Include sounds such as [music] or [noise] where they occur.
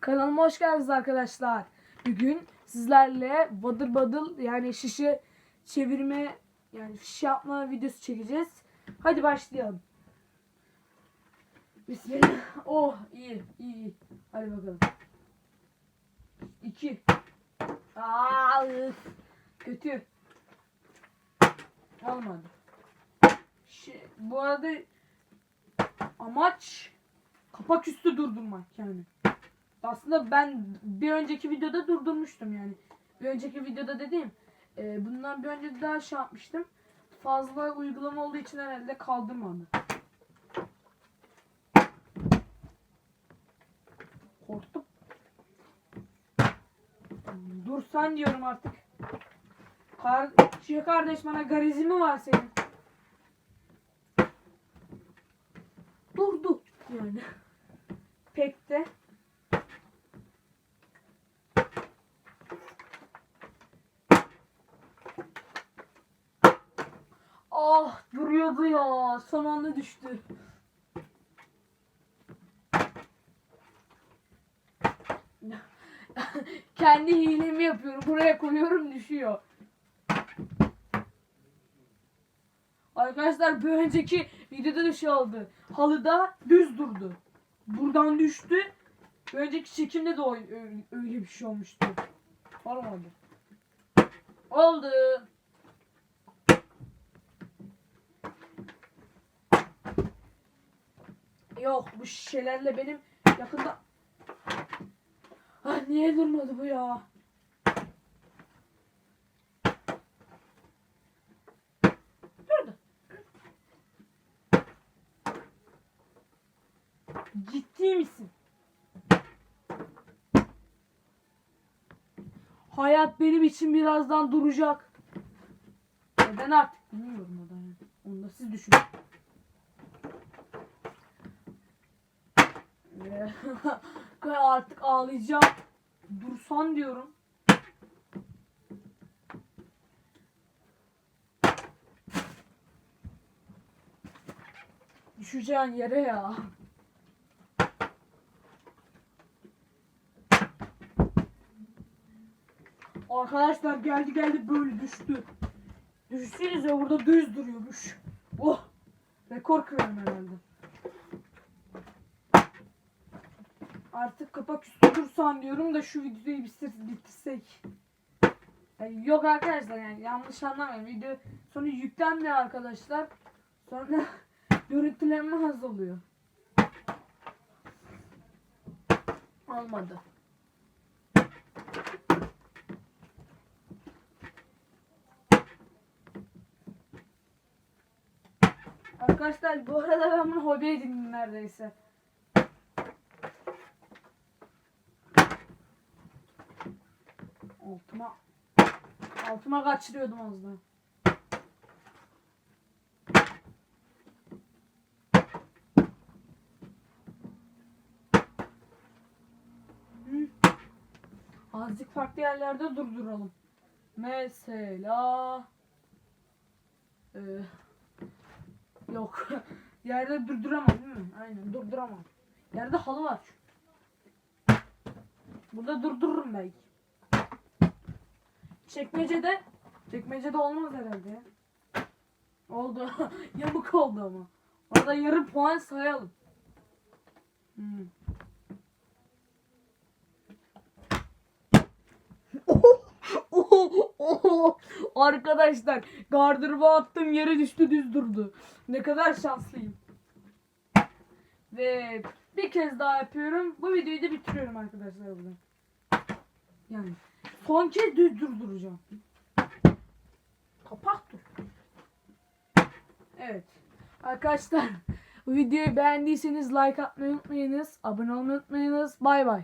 Kanalıma hoş geldiniz arkadaşlar. Bugün sizlerle badır badır yani şişe çevirme yani şişe yapma videosu çekeceğiz. Hadi başlayalım. Bismillah. Oh iyi iyi iyi. Hadi bakalım. 2 Aa, kötü. Olmadı. Şey, bu arada amaç kapak üstü durdurmak yani. Aslında ben bir önceki videoda durdurmuştum yani. Bir önceki videoda dediğim e, bundan bir önce daha şey yapmıştım. Fazla uygulama olduğu için herhalde kaldırmadı. Korktum. Dursan diyorum artık. Kar şey kardeş bana garizmi mi var senin? Durdu yani. Pek de. Ah duruyordu ya. Son anda düştü. [laughs] Kendi hilemi yapıyorum. Buraya koyuyorum düşüyor. Arkadaşlar bir önceki videoda da şey oldu. Halıda düz durdu. Buradan düştü. Bir önceki çekimde de öyle bir şey olmuştu. Olmadı. Oldu. Yok bu şişelerle benim yakında... Ah niye durmadı bu ya? Durdu. Ciddi misin? Hayat benim için birazdan duracak. Neden artık bilmiyorum o. Onu da siz düşünün. Ee, [laughs] artık ağlayacağım. Dursan diyorum. Düşeceğin yere ya. Arkadaşlar geldi geldi böyle düştü. Düşsenize burada düz duruyormuş. Oh! Rekor kırarım herhalde. Artık kapak üstü dursan diyorum da şu videoyu bitir, bitirsek. Yani yok arkadaşlar yani yanlış anlamayın. Video sonra yüklenmiyor arkadaşlar. Sonra [laughs] görüntülenme az oluyor. Olmadı. Arkadaşlar bu arada ben bunu hobi edindim neredeyse. Altıma altıma kaçırıyordum az daha. Azıcık farklı yerlerde durduralım. Mesela Ee, yok. [laughs] Yerde durduramam değil mi? Aynen durduramam. Yerde halı var. Burada durdururum belki. Çekmecede çekmecede olmaz herhalde ya. Oldu. [laughs] Yamuk oldu ama. Orada yarım puan sayalım. Hmm. [laughs] Arkadaşlar gardıroba attım yere düştü düz durdu. Ne kadar şanslıyım. Ve bir kez daha yapıyorum. Bu videoyu da bitiriyorum arkadaşlar. Yani son kez düz durduracağım. Kapak dur. Evet. Arkadaşlar [laughs] videoyu beğendiyseniz like atmayı unutmayınız. Abone olmayı unutmayınız. Bay bay.